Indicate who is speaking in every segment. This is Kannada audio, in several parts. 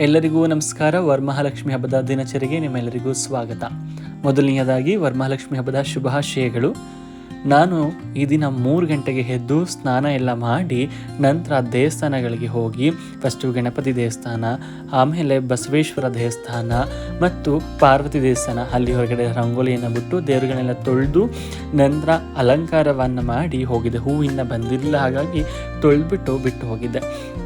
Speaker 1: ಎಲ್ಲರಿಗೂ ನಮಸ್ಕಾರ. ವರಮಹಾಲಕ್ಷ್ಮಿ ಹಬ್ಬದ ದಿನಚರಿಗೆ ನಿಮ್ಮೆಲ್ಲರಿಗೂ ಸ್ವಾಗತ. ಮೊದಲನೆಯದಾಗಿ ವರಮಹಾಲಕ್ಷ್ಮಿ ಹಬ್ಬದ ಶುಭಾಶಯಗಳು. ನಾನು ಈ ದಿನ ಮೂರು ಗಂಟೆಗೆ ಎದ್ದು ಸ್ನಾನ ಎಲ್ಲ ಮಾಡಿ ನಂತರ ದೇವಸ್ಥಾನಗಳಿಗೆ ಹೋಗಿ ಫಸ್ಟು ಗಣಪತಿ ದೇವಸ್ಥಾನ, ಆಮೇಲೆ ಬಸವೇಶ್ವರ ದೇವಸ್ಥಾನ ಮತ್ತು ಪಾರ್ವತಿ ದೇವಸ್ಥಾನ. ಅಲ್ಲಿ ಹೊರಗಡೆ ರಂಗೋಲಿಯನ್ನು ಬಿಟ್ಟು ದೇವರುಗಳನ್ನೆಲ್ಲ ತೊಳೆದು ನಂತರ ಅಲಂಕಾರವನ್ನು ಮಾಡಿ ಹೋಗಿದ್ದೆ ಹೂವಿನ ಬಂದಿಲ್ಲ ಹಾಗಾಗಿ ತೊಳೆದ್ಬಿಟ್ಟು ಬಿಟ್ಟು ಹೋಗಿದ್ದೆ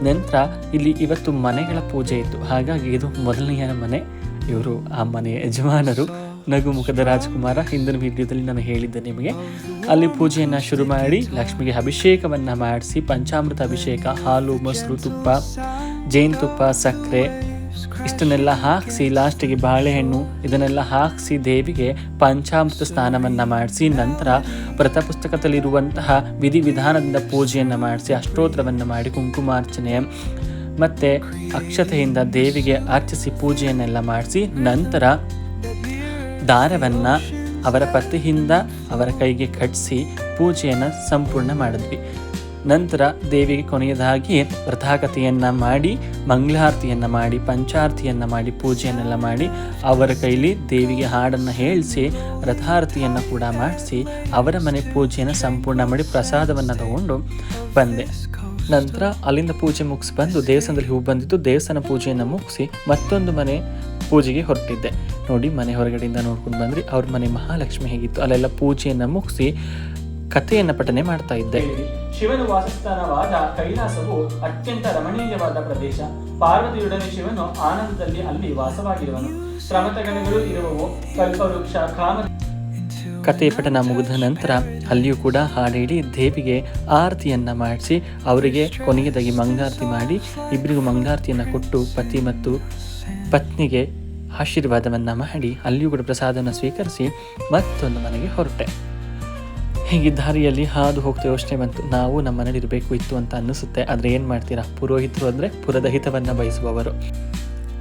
Speaker 1: ನಂತರ ಇಲ್ಲಿ ಇವತ್ತು ಮನೆಗಳ ಪೂಜೆ ಇತ್ತು. ಹಾಗಾಗಿ ಇದು ಮೊದಲನೆಯ ಮನೆ. ಇವರು ಆ ಮನೆಯ ಯಜಮಾನರು. ನಗು ಮುಖದ ರಾಜಕುಮಾರ. ಹಿಂದಿನ ವಿಡಿಯೋದಲ್ಲಿ ನಾನು ಹೇಳಿದ್ದೆ ನಿಮಗೆ. ಅಲ್ಲಿ ಪೂಜೆಯನ್ನು ಶುರು ಮಾಡಿ ಲಕ್ಷ್ಮಿಗೆ ಅಭಿಷೇಕವನ್ನು ಮಾಡಿಸಿ ಪಂಚಾಮೃತ ಅಭಿಷೇಕ, ಹಾಲು, ಮೊಸರು, ತುಪ್ಪ ಜೇನುತುಪ್ಪ ಸಕ್ಕರೆ ಇಷ್ಟನ್ನೆಲ್ಲ ಹಾಕಿಸಿ ಲಾಸ್ಟಿಗೆ ಬಾಳೆಹಣ್ಣು, ಇದನ್ನೆಲ್ಲ ಹಾಕಿಸಿ ದೇವಿಗೆ ಪಂಚಾಮೃತ ಸ್ನಾನವನ್ನು ಮಾಡಿಸಿ ನಂತರ ವ್ರತಪುಸ್ತಕದಲ್ಲಿರುವಂತಹ ವಿಧಿವಿಧಾನದಿಂದ ಪೂಜೆಯನ್ನು ಮಾಡಿಸಿ ಅಷ್ಟೋತ್ತರವನ್ನು ಮಾಡಿ ಕುಂಕುಮಾರ್ಚನೆ ಮತ್ತು ಅಕ್ಷತೆಯಿಂದ ದೇವಿಗೆ ಅರ್ಚಿಸಿ ಪೂಜೆಯನ್ನೆಲ್ಲ ಮಾಡಿಸಿ ನಂತರ ದಾರವನ್ನು ಅವರ ಪತಿಯಿಂದ ಅವರ ಕೈಗೆ ಕಟ್ಟಿಸಿ ಪೂಜೆಯನ್ನು ಸಂಪೂರ್ಣ ಮಾಡಿದ್ವಿ. ನಂತರ ದೇವಿಗೆ ಕೊನೆಯದಾಗಿ ವ್ರತಾಕತೆಯನ್ನು ಮಾಡಿ, ಮಂಗಳಾರತಿಯನ್ನು ಮಾಡಿ, ಪಂಚಾರತಿಯನ್ನು ಮಾಡಿ, ಪೂಜೆಯನ್ನೆಲ್ಲ ಮಾಡಿ ಅವರ ಕೈಲಿ ದೇವಿಗೆ ಹಾಡನ್ನು ಹೇಳಿಸಿ, ರಥಾರತಿಯನ್ನು ಕೂಡ ಮಾಡಿಸಿ ಅವರ ಮನೆ ಪೂಜೆಯನ್ನು ಸಂಪೂರ್ಣ ಮಾಡಿ ಪ್ರಸಾದವನ್ನು ತಗೊಂಡು ಬಂದೆ. ನಂತರ ಅಲ್ಲಿಂದ ಪೂಜೆ ಮುಗಿಸಿ ಬಂದು ದೇವಸ್ಥಾನದಲ್ಲಿ ಹೂ ಬಂದಿದ್ದು ದೇವಸ್ಥಾನ ಪೂಜೆಯನ್ನು ಮುಗಿಸಿ ಮತ್ತೊಂದು ಮನೆ ಪೂಜೆಗೆ ಹೊರಟಿದ್ದೆ. ನೋಡಿ ಮನೆ ಹೊರಗಡೆಯಿಂದ ನೋಡ್ಕೊಂಡು ಬಂದ್ರಿ. ಅವ್ರ ಮನೆ ಮಹಾಲಕ್ಷ್ಮಿ ಹೇಗಿತ್ತು. ಅಲ್ಲೆಲ್ಲ ಪೂಜೆಯನ್ನು ಮುಗಿಸಿ ಕಥೆಯನ್ನು ಪಠನೆ ಮಾಡ್ತಾ ಇದ್ದೆ.
Speaker 2: ಶಿವನ ವಾಸಸ್ಥಾನವಾದ ಕೈಲಾಸವು ಅತ್ಯಂತ ರಮಣೀಯವಾದ ಪ್ರದೇಶ. ಪಾರ್ವತಿಯೊಡನೆ ಶಿವನು ಆನಂದದಲ್ಲಿ ಅಲ್ಲಿ ವಾಸವಾಗಿರುವನು. ಶ್ರಮತಗಣಗಳು ಇರುವವು ಕಲ್ಪವೃಕ್ಷ ಕಾಮ
Speaker 1: ಕಥೆ ಪಠನ ಮುಗಿದ ನಂತರ ಅಲ್ಲಿಯೂ ಕೂಡ ಹಾಡು ಹೇಳಿ ದೇವಿಗೆ ಆರತಿಯನ್ನು ಮಾಡಿಸಿ ಅವರಿಗೆ ಕೊನೆಯದಾಗಿ ಮಂಗಾರತಿ ಮಾಡಿ ಇಬ್ಬರಿಗೂ ಮಂಗಳಾರತಿಯನ್ನು ಕೊಟ್ಟು ಪತಿ ಮತ್ತು ಪತ್ನಿಗೆ ಆಶೀರ್ವಾದವನ್ನು ಮಾಡಿ ಅಲ್ಲಿಯೂ ಕೂಡ ಪ್ರಸಾದವನ್ನು ಸ್ವೀಕರಿಸಿ ಮತ್ತೊಂದು ಮನೆಗೆ ಹೊರಟೆ. ಹೀಗೆ ದಾರಿಯಲ್ಲಿ ಹಾದು ಹೋಗ್ತಾ ಯೋಚನೆ ಬಂತು ನಾವು ನಮ್ಮ ಮನೇಲಿ ಇರಬೇಕು, ಇತ್ತು ಅಂತ ಅನ್ನಿಸುತ್ತೆ. ಆದರೆ ಏನು ಮಾಡ್ತೀರಾ? ಪುರೋಹಿತರು ಅಂದರೆ ಪುರದ ಹಿತವನ್ನು ಬಯಸುವವರು.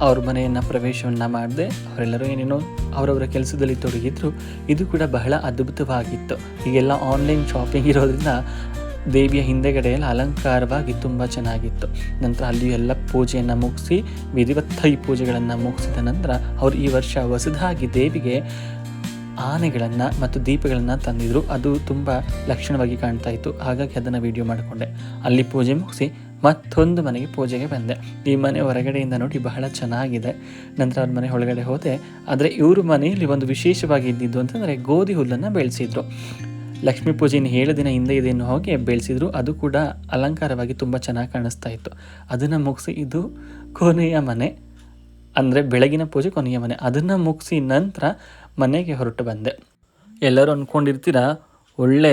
Speaker 1: ಅವ್ರ ಮನೆಯನ್ನು ಪ್ರವೇಶವನ್ನು ಮಾಡದೆ ಅವರೆಲ್ಲರೂ ಏನೇನೋ ಅವರವರ ಕೆಲಸದಲ್ಲಿ ತೊಡಗಿದ್ರು. ಇದು ಕೂಡ ಬಹಳ ಅದ್ಭುತವಾಗಿತ್ತು. ಈಗೆಲ್ಲ ಆನ್ಲೈನ್ ಶಾಪಿಂಗ್ ಇರೋದ್ರಿಂದ ದೇವಿಯ ಹಿಂದೆಗಡೆಯಲ್ಲಿ ಅಲಂಕಾರವಾಗಿ ತುಂಬ ಚೆನ್ನಾಗಿತ್ತು. ನಂತರ ಅಲ್ಲಿ ಎಲ್ಲ ಪೂಜೆಯನ್ನು ಮುಗಿಸಿ, ವಿಧಿವತ್ತಾಗಿ ಪೂಜೆಗಳನ್ನು ಮುಗಿಸಿದ ನಂತರ ಅವರು ಈ ವರ್ಷ ಹೊಸದಾಗಿ ದೇವಿಗೆ ಆನೆಗಳನ್ನು ಮತ್ತು ದೀಪಗಳನ್ನು ತಂದಿದ್ರು. ಅದು ತುಂಬ ಲಕ್ಷಣವಾಗಿ ಕಾಣ್ತಾ ಇತ್ತು. ಹಾಗಾಗಿ ಅದನ್ನು ವಿಡಿಯೋ ಮಾಡಿಕೊಂಡೆ. ಅಲ್ಲಿ ಪೂಜೆ ಮುಗಿಸಿ ಮತ್ತೊಂದು ಮನೆಗೆ ಪೂಜೆಗೆ ಬಂದೆ. ಈ ಮನೆ ಹೊರಗಡೆಯಿಂದ ನೋಡಿ ಬಹಳ ಚೆನ್ನಾಗಿದೆ. ನಂತರ ಅವ್ರ ಮನೆ ಒಳಗಡೆ ಹೋದೆ. ಆದರೆ ಇವರು ಮನೆಯಲ್ಲಿ ಒಂದು ವಿಶೇಷವಾಗಿ ಇದ್ದಿದ್ದು ಅಂತಂದರೆ ಗೋಧಿ ಹುಲ್ಲನ್ನು ಬೆಳೆಸಿದ್ರು. ಲಕ್ಷ್ಮೀ ಪೂಜೆಯನ್ನು ಏಳು ದಿನ ಹಿಂದೆ ಇದನ್ನು ಹೋಗಿ ಬೆಳೆಸಿದ್ರು. ಅದು ಕೂಡ ಅಲಂಕಾರವಾಗಿ ತುಂಬ ಚೆನ್ನಾಗಿ ಕಾಣಿಸ್ತಾ ಇತ್ತು. ಅದನ್ನು ಮುಗಿಸಿ ಇದು ಕೊನೆಯ ಮನೆ. ಅಂದರೆ ಬೆಳಗಿನ ಪೂಜೆ ಕೊನೆಯ ಮನೆ. ಅದನ್ನು ಮುಗಿಸಿ ನಂತರ ಮನೆಗೆ ಹೊರಟು ಬಂದೆ. ಎಲ್ಲರೂ ಅಂದ್ಕೊಂಡಿರ್ತೀರ ಒಳ್ಳೆ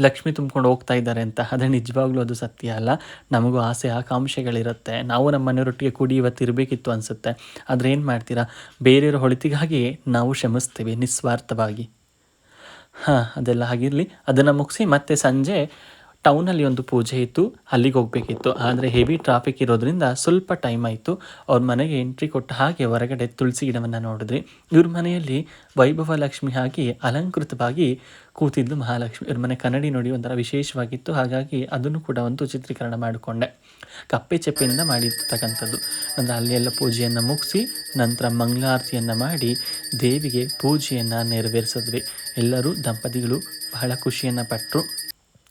Speaker 1: ಲಕ್ಷ್ಮಿ ತುಂಬ್ಕೊಂಡು ಹೋಗ್ತಾ ಇದ್ದಾರೆ ಅಂತ. ಆದರೆ ನಿಜವಾಗ್ಲೂ ಅದು ಸತ್ಯ ಅಲ್ಲ. ನಮಗೂ ಆಸೆ, ಆಕಾಂಕ್ಷೆಗಳಿರುತ್ತೆ. ನಾವು ನಮ್ಮ ಮನೆಯವರೊಟ್ಟಿಗೆ ಕೂಡಿ ಇವತ್ತು ಇರಬೇಕಿತ್ತು ಅನಿಸುತ್ತೆ. ಆದರೆ ಏನು ಮಾಡ್ತೀರಾ? ಬೇರೆಯವರ ಹೊಳಿತಿಗಾಗಿ ನಾವು ಶ್ರಮಿಸ್ತೀವಿ ನಿಸ್ವಾರ್ಥವಾಗಿ. ಹಾಂ ಅದೆಲ್ಲ ಆಗಿರಲಿ ಅದನ್ನು ಮುಗಿಸಿ ಮತ್ತೆ ಸಂಜೆ ಟೌನಲ್ಲಿ ಒಂದು ಪೂಜೆ ಇತ್ತು, ಅಲ್ಲಿಗೆ ಹೋಗಬೇಕಿತ್ತು. ಆದರೆ ಹೆವಿ ಟ್ರಾಫಿಕ್ ಇರೋದ್ರಿಂದ ಸ್ವಲ್ಪ ಟೈಮ್ ಆಯಿತು. ಅವ್ರ ಮನೆಗೆ ಎಂಟ್ರಿ ಕೊಟ್ಟ ಹಾಗೆ ಹೊರಗಡೆ ತುಳಸಿ ಗಿಡವನ್ನು ನೋಡಿದ್ರಿ ಇವ್ರ ಮನೆಯಲ್ಲಿ ವೈಭವ ಲಕ್ಷ್ಮಿ ಆಗಿ ಅಲಂಕೃತವಾಗಿ ಕೂತಿದ್ದು ಮಹಾಲಕ್ಷ್ಮಿ. ಇವ್ರ ಮನೆ ಕನ್ನಡಿ ನೋಡಿ ಒಂಥರ ವಿಶೇಷವಾಗಿತ್ತು. ಹಾಗಾಗಿ ಅದನ್ನು ಕೂಡ ಒಂದು ಚಿತ್ರೀಕರಣ ಮಾಡಿಕೊಂಡೆ. ಕಪ್ಪೆ ಚಪ್ಪೆಯಿಂದ ಮಾಡಿರ್ತಕ್ಕಂಥದ್ದು. ಅಲ್ಲಿ ಎಲ್ಲ ಪೂಜೆಯನ್ನು ಮುಗಿಸಿ ನಂತರ ಮಂಗಳಾರತಿಯನ್ನು ಮಾಡಿ ದೇವಿಗೆ ಪೂಜೆಯನ್ನು ನೆರವೇರಿಸಿದ್ವಿ. ಎಲ್ಲರೂ ದಂಪತಿಗಳು ಬಹಳ ಖುಷಿಯನ್ನು ಪಟ್ಟರು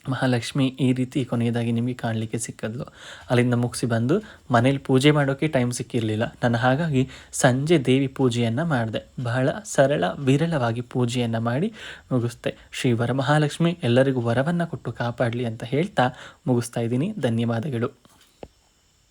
Speaker 1: ಮಹಾಲಕ್ಷ್ಮಿ ಈ ರೀತಿ ಕೊನೆಯದಾಗಿ ನಿಮಗೆ ಕಾಣಲಿಕ್ಕೆ ಸಿಕ್ಕದ್ಲು ಅಲ್ಲಿಂದ ಮುಗಿಸಿ ಬಂದು ಮನೇಲಿ ಪೂಜೆ ಮಾಡೋಕ್ಕೆ ಟೈಮ್ ಸಿಕ್ಕಿರಲಿಲ್ಲ. ನಾನು ಹಾಗಾಗಿ ಸಂಜೆ ದೇವಿ ಪೂಜೆಯನ್ನು ಮಾಡಿದೆ. ಬಹಳ ಸರಳ, ವಿರಳವಾಗಿ ಪೂಜೆಯನ್ನು ಮಾಡಿ ಮುಗಿಸ್ತೆ ಶ್ರೀ ವರಮಹಾಲಕ್ಷ್ಮಿ ಎಲ್ಲರಿಗೂ ವರವನ್ನು ಕೊಟ್ಟು ಕಾಪಾಡಲಿ ಅಂತ ಹೇಳ್ತಾ ಮುಗಿಸ್ತಾ ಇದ್ದೀನಿ. ಧನ್ಯವಾದಗಳು.